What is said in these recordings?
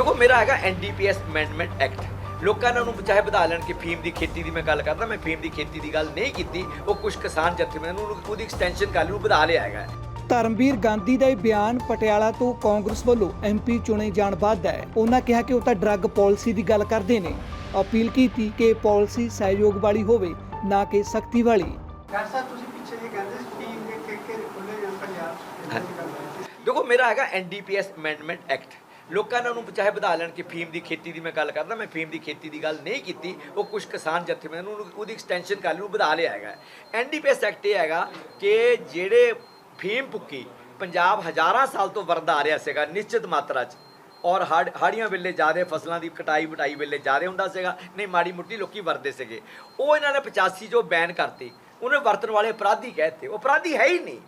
ਦੇਖੋ ਮੇਰਾ ਹੈਗਾ ਐਨਡੀਪੀਐਸ ਅਮੈਂਡਮੈਂਟ ਐਕਟ ਲੋਕਾਂ ਨੇ ਉਹਨੂੰ ਚਾਹੇ ਵਧਾ ਲੈਣ ਕਿ ਫੀਮ ਦੀ ਖੇਤੀ ਦੀ ਮੈਂ ਗੱਲ ਕਰਦਾ ਮੈਂ ਫੀਮ ਦੀ ਖੇਤੀ ਦੀ ਗੱਲ ਨਹੀਂ ਕੀਤੀ। ਉਹ ਕੁਝ ਕਿਸਾਨ ਜਥੇਬੰਦੀਆਂ ਨੂੰ ਉਹਨੂੰ- ਉਹਦੀ ਐਕਸਟੈਂਸ਼ਨ ਕਰ ਲਈ ਉਹ ਵਧਾ ਲਿਆ ਹੈਗਾ। ਧਰਮਵੀਰ ਗਾਂਧੀ ਦਾ ਇਹ ਬਿਆਨ ਪਟਿਆਲਾ ਤੋਂ ਕਾਂਗਰਸ ਵੱਲੋਂ ਐਮਪੀ ਚੁਣੇ ਜਾਣ ਬਾਅਦ ਹੈ। ਉਹਨਾਂ ਕਿਹਾ ਕਿ ਉਹ ਤਾਂ ਡਰੱਗ ਪਾਲਿਸੀ ਦੀ ਗੱਲ ਕਰਦੇ ਨੇ। ਅਪੀਲ ਕੀਤੀ ਕਿ ਪਾਲਿਸੀ ਸਹਿਯੋਗ ਵਾਲੀ ਹੋਵੇ ਨਾ ਕਿ ਸਖਤੀ ਵਾਲੀ। ਤੁਸੀਂ ਪਿੱਛੇ ਕਹਿੰਦੇ ਖੁੱਲੇ ਜਾਂ ਪੰਜਾਬ। ਦੇਖੋ ਮੇਰਾ ਹੈਗਾ ਐਨਡੀਪੀਐਸ ਅਮੈਂਡਮੈਂਟ ਐਕਟ ਲੋਕਾਂ ਨੇ ਉਹਨੂੰ ਚਾਹੇ ਵਧਾ ਲੈਣ ਕਿ ਫੀਮ ਦੀ ਖੇਤੀ ਦੀ ਮੈਂ ਗੱਲ ਕਰਦਾ, ਮੈਂ ਫੀਮ ਦੀ ਖੇਤੀ ਦੀ ਗੱਲ ਨਹੀਂ ਕੀਤੀ, ਉਹ ਕੁਝ ਕਿਸਾਨ ਜਥੇਬੰਦੀਆਂ ਨੂੰ ਉਹਦੀ ਐਕਸਟੈਂਸ਼ਨ ਕਰ ਲਈ, ਉਹ ਵਧਾ ਲਿਆ ਹੈਗਾ। ਐਨਡੀਪੀਐਸ ਐਕਟ ਇਹ ਹੈਗਾ ਕਿ ਜਿਹੜੇ ਫੀਮ ਪੁੱਕੀ ਪੰਜਾਬ ਹਜ਼ਾਰਾਂ ਸਾਲ ਤੋਂ ਵਰਦਾ ਆ ਰਿਹਾ ਸੀਗਾ ਨਿਸ਼ਚਿਤ ਮਾਤਰਾ 'ਚ, ਔਰ ਹੜ, ਹਾੜੀਆਂ ਵੇਲੇ ਜ਼ਿਆਦਾ ਫਸਲਾਂ ਦੀ ਕਟਾਈ ਵਟਾਈ ਵੇਲੇ ਜ਼ਿਆਦਾ ਹੁੰਦਾ ਸੀਗਾ, ਨਹੀਂ ਮਾੜੀ ਮੁੱਟੀ ਲੋਕੀ ਵਰਦੇ ਸੀਗੇ। ਉਹ ਇਹਨਾਂ ਨੇ 85 ਜੋ ਬੈਨ ਕਰਤੀ, ਉਹਨੇ ਵਰਤਣ ਵਾਲੇ ਅਪਰਾਧੀ ਕਹਿਤੇ ਉਹ ਅਪਰਾਧੀ ਹੈ ਹੀ ਨਹੀਂ।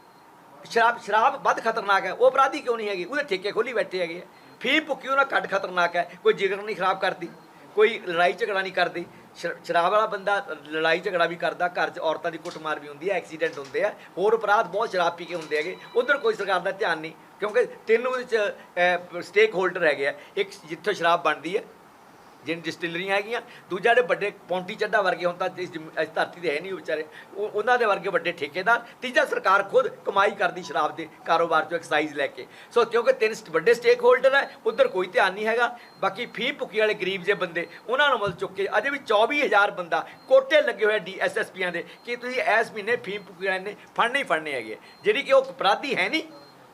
ਸ਼ਰਾਬ ਸ਼ਰਾਬ ਵੱਧ ਖਤਰਨਾਕ ਹੈ, ਉਹ ਅਪਰਾਧੀ ਕਿਉਂ ਨਹੀਂ ਹੈਗੀ? ਉਹਦੇ ਠੇਕੇ ਖੋਲੀ ਬੈਠੇ ਹੈਗੇ ਫੀ ਭੁੱਕੀ ਉਹਨਾਂ ਘੱਟ ਖਤਰਨਾਕ ਹੈ, ਕੋਈ ਜਿਗਰ ਨਹੀਂ ਖਰਾਬ ਕਰਦੀ, ਕੋਈ ਲੜਾਈ ਝਗੜਾ ਨਹੀਂ ਕਰਦੀ। ਸ਼ਰਾਬ ਵਾਲਾ ਬੰਦਾ ਲੜਾਈ ਝਗੜਾ ਵੀ ਕਰਦਾ, ਘਰ 'ਚ ਔਰਤਾਂ ਦੀ ਕੁੱਟਮਾਰ ਵੀ ਹੁੰਦੀ ਹੈ, ਐਕਸੀਡੈਂਟ ਹੁੰਦੇ ਆ, ਹੋਰ ਅਪਰਾਧ ਬਹੁਤ ਸ਼ਰਾਬ ਪੀ ਕੇ ਹੁੰਦੇ ਹੈਗੇ, ਉਧਰ ਕੋਈ ਸਰਕਾਰ ਦਾ ਧਿਆਨ ਨਹੀਂ, ਕਿਉਂਕਿ ਤਿੰਨ ਉਹਦੇ 'ਚ ਸਟੇਕ ਹੋਲਡਰ ਹੈਗੇ ਆ, ਇੱਕ ਜਿੱਥੋਂ ਸ਼ਰਾਬ ਬਣਦੀ ਹੈ ਜਿਨ ਡਿਸਟਿਲਰੀਆਂ ਹੈਗੀਆਂ, ਦੂਜਾ ਜਿਹੜੇ ਵੱਡੇ ਪੌਂਟੀ ਚੱਡਾ ਵਰਗੇ ਹੁਣ ਤਾਂ ਇਸ ਜ਼ਮੀ- ਇਸ ਧਰਤੀ ਦੇ ਹੈ ਨਹੀਂ ਵਿਚਾਰੇ। ਉਹ, ਉਹਨਾਂ ਦੇ ਵਰਗੇ ਵੱਡੇ ਠੇਕੇਦਾਰ, ਤੀਜਾ ਸਰਕਾਰ ਖੁਦ ਕਮਾਈ ਕਰਦੀ ਸ਼ਰਾਬ ਦੇ ਕਾਰੋਬਾਰ ਚੋਂ ਐਕਸਾਈਜ਼ ਲੈ ਕੇ। ਸੋ ਕਿਉਂਕਿ ਤਿੰਨ ਸਟ- ਵੱਡੇ ਸਟੇਕ ਹੋਲਡਰ ਹੈ, ਉਧਰ ਕੋਈ ਧਿਆਨ ਨਹੀਂ ਹੈਗਾ। ਬਾਕੀ ਫੀ ਭੁੱਕੀ ਵਾਲੇ ਗਰੀਬ ਜੇ ਬੰਦੇ, ਉਹਨਾਂ ਨੂੰ ਮਤਲਬ ਚੁੱਕ ਕੇ ਅਜੇ ਵੀ 24000 ਬੰਦਾ ਕੋਟੇ ਲੱਗੇ ਹੋਏ ਡੀਐਸਐਸਪੀਆਂ ਦੇ, ਕਿ ਤੁਸੀਂ ਇਸ ਮਹੀਨੇ ਫੀ ਭੁੱਕੀ ਵਾਲੇ ਨੇ ਫੜਨੇ ਹੀ ਫੜਨੇ ਹੈਗੇ ਜਿਹੜੀ ਕਿ ਉਹ ਅਪਰਾਧੀ ਹੈ ਨਹੀਂ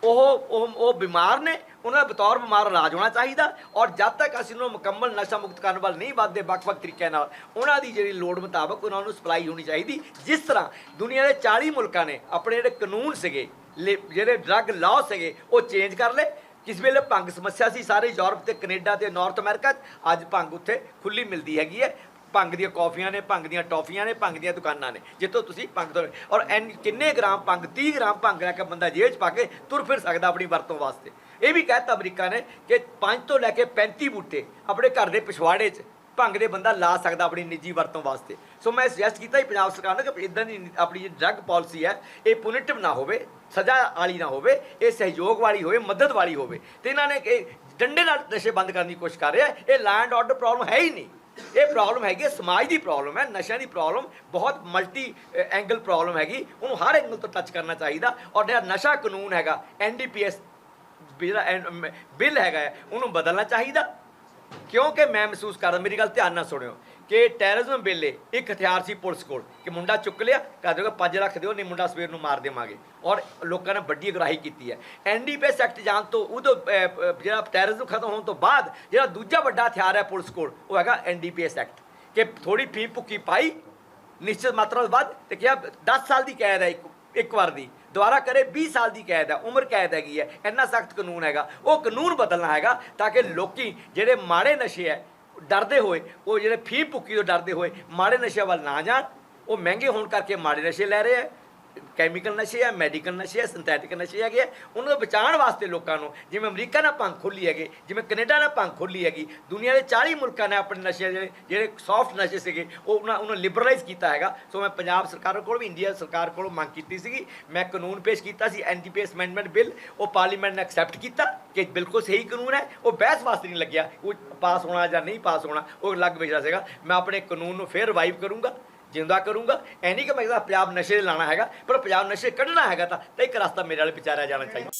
ਉਹ ਉਹ ਉਹ ਬਿਮਾਰ ਨੇ, ਉਹਨਾਂ ਦਾ ਬਤੌਰ ਬਿਮਾਰ ਇਲਾਜ ਹੋਣਾ ਚਾਹੀਦਾ ਔਰ ਜਦ ਤੱਕ ਅਸੀਂ ਉਹਨਾਂ ਨੂੰ ਮੁਕੰਮਲ ਨਸ਼ਾ ਮੁਕਤ ਕਰਨ ਵੱਲ ਨਹੀਂ ਵੱਧਦੇ ਵੱਖ-ਵੱਖ ਤਰੀਕਿਆਂ ਨਾਲ, ਉਹਨਾਂ ਦੀ ਜਿਹੜੀ ਲੋੜ ਮੁਤਾਬਕ ਉਹਨਾਂ ਨੂੰ ਸਪਲਾਈ ਹੋਣੀ ਚਾਹੀਦੀ, ਜਿਸ ਤਰ੍ਹਾਂ ਦੁਨੀਆ ਦੇ 40 ਮੁਲਕਾਂ ਨੇ ਆਪਣੇ ਜਿਹੜੇ ਕਾਨੂੰਨ ਸੀਗੇ, ਲੇ- ਜਿਹੜੇ ਡਰੱਗ ਲਾਅ ਸੀਗੇ, ਉਹ ਚੇਂਜ ਕਰ ਲਏ। ਕਿਸ ਵੇਲੇ ਭੰਗ ਸਮੱਸਿਆ ਸੀ, ਸਾਰੇ ਯੂਰਪ ਤੇ ਕੈਨੇਡਾ ਤੇ ਨਾਰਥ ਅਮਰੀਕਾ 'ਚ, ਅੱਜ ਭੰਗ ਉੱਥੇ ਖੁੱਲੀ ਮਿਲਦੀ ਹੈਗੀ ਹੈ। ਭੰਗ ਦੀਆਂ ਕੌਫੀਆਂ ਨੇ, ਭੰਗ ਦੀਆਂ ਟੌਫੀਆਂ ਨੇ, ਭੰਗ ਦੀਆਂ ਦੁਕਾਨਾਂ ਨੇ, ਜਿੱਥੋਂ ਤੁਸੀਂ ਭੰਗ ਤੋਂ ਔਰ ਐਨ ਕਿੰਨੇ ਗ੍ਰਾਮ ਭੰਗ 30 ਗ੍ਰਾਮ ਭੰਗ ਲੈ ਕੇ ਬੰਦਾ ਜੇਬ 'ਚ ਪਾ ਕੇ ਤੁਰ ਫਿਰ ਸਕਦਾ ਆਪਣੀ ਵਰਤੋਂ ਵਾਸਤੇ। ਇਹ ਵੀ ਕਹਿਤਾ ਅਮਰੀਕਾ ਨੇ ਕਿ 5 ਤੋਂ ਲੈ ਕੇ 35 ਬੂਟੇ ਆਪਣੇ ਘਰ ਦੇ ਪਿਛਵਾੜੇ 'ਚ ਭੰਗ ਦੇ ਬੰਦਾ ਲਾ ਸਕਦਾ ਆਪਣੀ ਨਿੱਜੀ ਵਰਤੋਂ ਵਾਸਤੇ। ਸੋ ਮੈਂ ਸੁਜੈਸਟ ਕੀਤਾ ਹੀ ਪੰਜਾਬ ਸਰਕਾਰ ਨੂੰ ਕਿ ਇਦਾਂ ਦੀ ਆਪਣੀ ਜਿਹੜੀ ਡਰੱਗ ਪਾਲਿਸੀ ਹੈ, ਇਹ ਪੁਨਿਟਿਵ ਨਾ ਹੋਵੇ, ਸਜ਼ਾ ਵਾਲੀ ਨਾ ਹੋਵੇ, ਇਹ ਸਹਿਯੋਗ ਵਾਲੀ ਹੋਵੇ, ਮਦਦ ਵਾਲੀ ਹੋਵੇ। ਤੇ ਇਹਨਾਂ ਨੇ ਇਹ ਡੰਡੇ ਨਾਲ ਨਸ਼ੇ ਬੰਦ ਕਰਨ ਦੀ ਕੋਸ਼ਿਸ਼ ਕਰ ਰਿਹਾ, ਇਹ ਲੈਂਡ ਆਰਡਰ ਪ੍ਰੋਬਲਮ ਹੈ ਹੀ ਨਹੀਂ। ਇਹ ਪ੍ਰੋਬਲਮ ਹੈਗੀ ਹੈ, ਸਮਾਜ ਦੀ ਪ੍ਰੋਬਲਮ ਹੈ ਨਸ਼ਿਆਂ ਦੀ ਪ੍ਰੋਬਲਮ ਬਹੁਤ ਮਲਟੀ ਐਂਗਲ ਪ੍ਰੋਬਲਮ ਹੈਗੀ। ਉਹਨੂੰ ਹਰ ਐਂਗਲ ਤੋਂ ਟੱਚ ਕਰਨਾ ਚਾਹੀਦਾ। ਔਰ ਜਿਹੜਾ ਨਸ਼ਾ ਕਾਨੂੰਨ ਹੈਗਾ ਐਨਡੀਪੀਐਸ ਬਿੱਲ ਹੈਗਾ ਹੈ, ਉਹਨੂੰ ਬਦਲਣਾ ਚਾਹੀਦਾ। ਕਿਉਂਕਿ ਮੈਂ ਮਹਿਸੂਸ ਕਰਦਾ ਮੇਰੀ ਗੱਲ ਧਿਆਨ ਨਾਲ ਸੁਣਿਓ। ਕਿ ਟੈਰਰਿਜ਼ਮ ਵੇਲੇ ਇੱਕ ਹਥਿਆਰ ਸੀ ਪੁਲਿਸ ਕੋਲ ਕਿ ਮੁੰਡਾ ਚੁੱਕ ਲਿਆ ਕਹ ਦਿਓ 5 ਲੱਖ ਦਿਓ, ਨਹੀਂ ਮੁੰਡਾ ਸਵੇਰ ਨੂੰ ਮਾਰ ਦੇਵਾਂਗੇ। ਔਰ ਲੋਕਾਂ ਨੇ ਵੱਡੀ ਅਗਰਾਹੀ ਕੀਤੀ ਹੈ। ਐਨਡੀਪੀਐਸ ਐਕਟ ਜਾਣ ਤੋਂ ਉਦੋਂ ਜਿਹੜਾ ਟੈਰਰਿਜ਼ਮ ਖਤਮ ਹੋਣ ਤੋਂ ਬਾਅਦ ਜਿਹੜਾ ਦੂਜਾ ਵੱਡਾ ਹਥਿਆਰ ਹੈ ਪੁਲਿਸ ਕੋਲ, ਉਹ ਹੈਗਾ ਐਨਡੀਪੀਐਸ ਐਕਟ। ਕਿ ਥੋੜੀ ਫੀ ਭੁੱਕੀ ਪਾਈ, ਨਿਸ਼ਚਿਤ ਮਾਤਰਾ ਤੋਂ ਵੱਧ ਤੇ ਕਿਹਾ 10 ਸਾਲ ਦੀ ਕੈਦ ਹੈ ਇੱਕ ਇੱਕ ਵਾਰ ਦੀ। ਦੁਬਾਰਾ ਕਰੇ 20 ਸਾਲ ਦੀ ਕੈਦ ਹੈ, ਉਮਰ ਕੈਦ ਹੈਗੀ ਹੈ, ਇੰਨਾ ਸਖਤ ਕਾਨੂੰਨ ਹੈਗਾ। ਉਹ ਕਾਨੂੰਨ ਬਦਲਣਾ ਹੈਗਾ ਤਾਂ ਕਿ ਲੋਕੀ ਜਿਹੜੇ ਮਾੜੇ ਨਸ਼ੇ ਹੈ ਡਰਦੇ ਹੋਏ, ਉਹ ਜਿਹੜੇ ਫੀ ਭੁੱਕੀ ਤੋਂ ਡਰਦੇ ਹੋਏ, ਮਾੜੇ ਨਸ਼ੇ ਵੱਲ ਨਾ ਜਾਣ, ਉਹ ਮਹਿੰਗੇ ਹੋਣ ਕਰਕੇ ਮਾੜੇ ਨਸ਼ੇ ਲੈ ਰਹੇ ਹੈ ਕੈਮੀਕਲ ਨਸ਼ੇ ਆ ਮੈਡੀਕਲ ਨਸ਼ੇ ਆ ਸਿੰਥੈਟਿਕ ਨਸ਼ੇ ਹੈਗੇ ਆ, ਉਹਨਾਂ ਨੂੰ ਬਚਾਉਣ ਵਾਸਤੇ ਲੋਕਾਂ ਨੂੰ ਜਿਵੇਂ ਅਮਰੀਕਾ ਨੇ ਭੰਗ ਖੋਲੀ ਹੈਗੇ ਜਿਵੇਂ ਕੈਨੇਡਾ ਨੇ ਭੰਗ ਖੋਲੀ ਹੈਗੀ ਦੁਨੀਆ ਦੇ 40 ਮੁਲਕਾਂ ਨੇ ਆਪਣੇ ਨਸ਼ੇ ਜਿਹੜੇ ਜਿਹੜੇ ਸੌਫਟ ਨਸ਼ੇ ਸੀਗੇ ਉਹ ਉਹਨਾਂ ਉਹਨਾਂ ਲਿਬਰਲਾਈਜ਼ ਕੀਤਾ ਹੈਗਾ। ਸੋ ਮੈਂ ਪੰਜਾਬ ਸਰਕਾਰ ਕੋਲ ਵੀ ਇੰਡੀਆ ਸਰਕਾਰ ਕੋਲੋਂ ਮੰਗ ਕੀਤੀ ਸੀਗੀ। ਮੈਂ ਕਾਨੂੰਨ ਪੇਸ਼ ਕੀਤਾ ਸੀ ਐਨਟੀਪੀਐਸ ਅਮੈਂਡਮੈਂਟ ਬਿੱਲ ਉਹ ਪਾਰਲੀਮੈਂਟ ਨੇ ਐਕਸੈਪਟ ਕੀਤਾ ਕਿ ਬਿਲਕੁਲ ਸਹੀ ਕਾਨੂੰਨ ਹੈ। ਉਹ ਬਹਿਸ ਵਾਸਤੇ ਨਹੀਂ ਲੱਗਿਆ। ਉਹ ਪਾਸ ਹੋਣਾ ਜਾਂ ਨਹੀਂ ਪਾਸ ਹੋਣਾ ਉਹ ਅਲੱਗ ਵਿਸ਼ਾ ਸੀਗਾ। ਮੈਂ ਆਪਣੇ ਕਾਨੂੰਨ ਨੂੰ ਫੇਰ ਰਿਵਾਈਵ ਕਰੂੰਗਾ। ਜਿੰਦਾ ਕਰੂੰਗਾ। ਐ ਨਹੀਂ ਕਿ ਮੈਂ ਪੰਜਾਬ ਨਸ਼ੇ ਲਾਣਾ ਹੈਗਾ, ਪਰ ਪੰਜਾਬ ਨਸ਼ੇ ਕੱਢਣਾ ਹੈਗਾ ਤਾਂ ਇੱਕ ਰਸਤਾ ਮੇਰੇ ਨਾਲ ਵਿਚਾਰਿਆ ਜਾਣਾ ਚਾਹੀਦਾ।